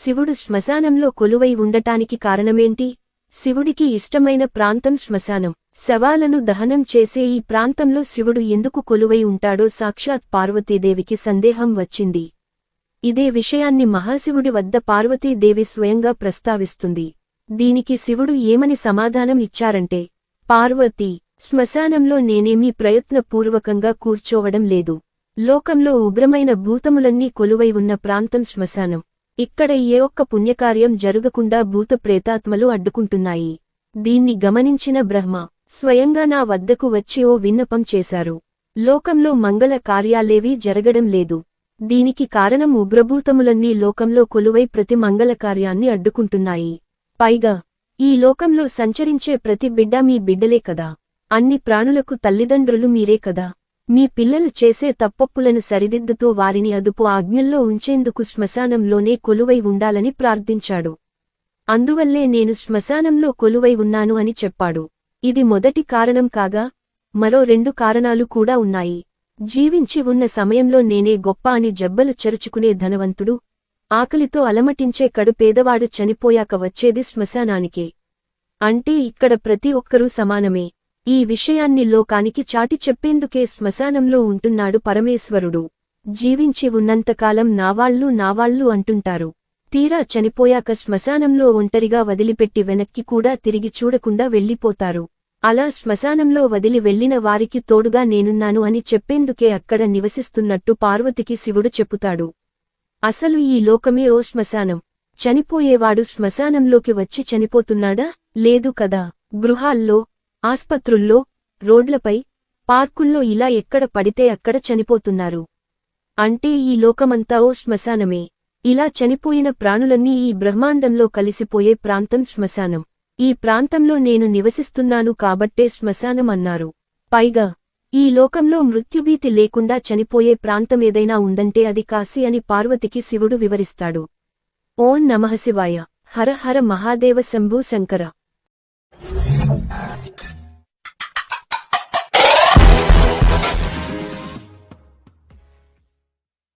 శివుడు శ్మశానంలో కొలువై ఉండటానికి కారణమేంటి? శివుడికి ఇష్టమైన ప్రాంతం శ్మశానం. శవాలను దహనం చేసే ఈ ప్రాంతంలో శివుడు ఎందుకు కొలువై ఉంటాడో సాక్షాత్ పార్వతీదేవికి సందేహం వచ్చింది. ఇదే విషయాన్ని మహాశివుడి వద్ద పార్వతీదేవి స్వయంగా ప్రస్తావిస్తుంది. దీనికి శివుడు ఏమని సమాధానం ఇచ్చారంటే పార్వతీ శ్మశానంలో నేనేమీ ప్రయత్నపూర్వకంగా కూర్చోవడం లేదు. లోకంలో ఉగ్రమైన భూతములన్నీ కొలువై ఉన్న ప్రాంతం శ్మశానం. ఇక్కడ ఏ ఒక్క పుణ్యకార్యం జరగకుండా భూత ప్రేతాత్మలు అడ్డుకుంటున్నాయి. దీన్ని గమనించిన బ్రహ్మ స్వయంగా నా వద్దకు వచ్చి ఓ విన్నపం చేశారు. లోకంలో మంగళ కార్యాలేవీ జరగడం లేదు. దీనికి కారణం ఉగ్రభూతములన్నీ లోకంలో కొలువై ప్రతి మంగళ కార్యాన్ని అడ్డుకుంటున్నాయి. పైగా ఈ లోకంలో సంచరించే ప్రతి బిడ్డ మీ బిడ్డలే కదా. అన్ని ప్రాణులకు తల్లిదండ్రులు మీరే కదా. మీ పిల్లలు చేసే తప్పప్పులను సరిదిద్దుతూ వారిని అదుపు ఆజ్ఞల్లో ఉంచేందుకు శ్మశానంలోనే కొలువై ఉండాలని ప్రార్థించాడు. అందువల్లే నేను శ్మశానంలో కొలువై ఉన్నాను అని చెప్పాడు. ఇది మొదటి కారణం కాగా మరో రెండు కారణాలు కూడా ఉన్నాయి. జీవించి ఉన్న సమయంలో నేనే గొప్ప అని జబ్బలు చెరుచుకునే ధనవంతుడు. ఆకలితో అలమటించే కడు పేదవాడు చనిపోయాక వచ్చేది శ్మశానానికే. అంటే ఇక్కడ ప్రతి ఒక్కరూ సమానమే. ఈ విషయాన్ని లోకానికి చాటి చెప్పేందుకే శ్మశానంలో ఉంటున్నాడు పరమేశ్వరుడు. జీవించి ఉన్నంతకాలం నావాళ్ళు నావాళ్ళు అంటుంటారు. తీరా చనిపోయాక శ్మశానంలో ఒంటరిగా వదిలిపెట్టి వెనక్కి కూడా తిరిగి చూడకుండా వెళ్ళిపోతారు. అలా శ్మశానంలో వదిలి వెళ్ళిన వారికి తోడుగా నేనున్నాను అని చెప్పేందుకే అక్కడ నివసిస్తున్నట్టు పార్వతికి శివుడు చెప్పుతాడు. అసలు ఈ లోకమే ఓ శ్మశానం. చనిపోయేవాడు శ్మశానంలోకి వచ్చి చనిపోతున్నాడా? లేదు కదా. గృహాల్లో ఆస్పత్రుల్లో రోడ్లపై పార్కుల్లో ఇలా ఎక్కడ పడితే అక్కడ చనిపోతున్నారు. అంటే ఈ లోకమంతా ఓ శ్మశానమే. ఇలా చనిపోయిన ప్రాణులన్నీ ఈ బ్రహ్మాండంలో కలిసిపోయే ప్రాంతం శ్మశానం. ఈ ప్రాంతంలో నేను నివసిస్తున్నాను కాబట్టే శ్మశానం అన్నారు. పైగా ఈ లోకంలో మృత్యుభీతి లేకుండా చనిపోయే ప్రాంతం ఏదైనా ఉందంటే అది కాశీ అని పార్వతికి శివుడు వివరిస్తాడు. ఓం నమఃశివాయ హర హర మహాదేవ శంభూ శంకర.